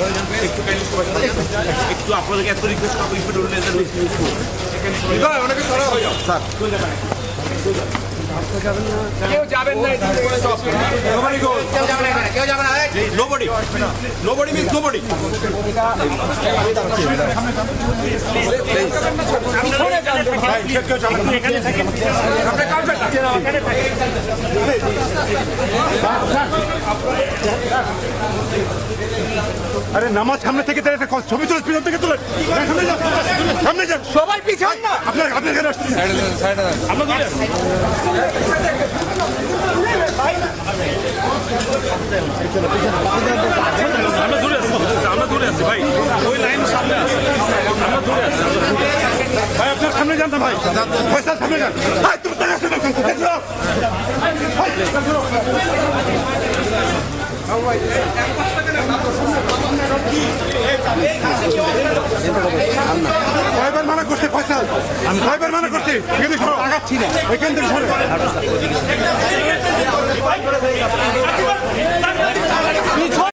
একটু। একটু আপনাদেরকে এত রিকোয়েস্ট করব রুল লেজার অনেকে সরা হয়ে যাও স্যার। কেউ যাবেন না. কেউ যাবে না এখানে, কেউ যাবে না। এই। আরে নামাজ সামনে থেকে তাহলে একটা ছবি তুলে পিছন থেকে তুলে। সামনে যান সামনে যান সবাই পিছন না। আপনার আপনার এখানে আসছেন আমরা দূরে আছি আমরা দূরে আছি ভাই। ওই লাইন সামনে আছে। আমরা দূরে আছি ভাই আপনার সামনে যান না ভাই। পয়সা সামনে যান। ভাই তুমি কয়বার মানা করছে ফয়সাল আমি কয়বার মানা করছি? এখানে সরো। আগাচ্ছি না। এখান থেকে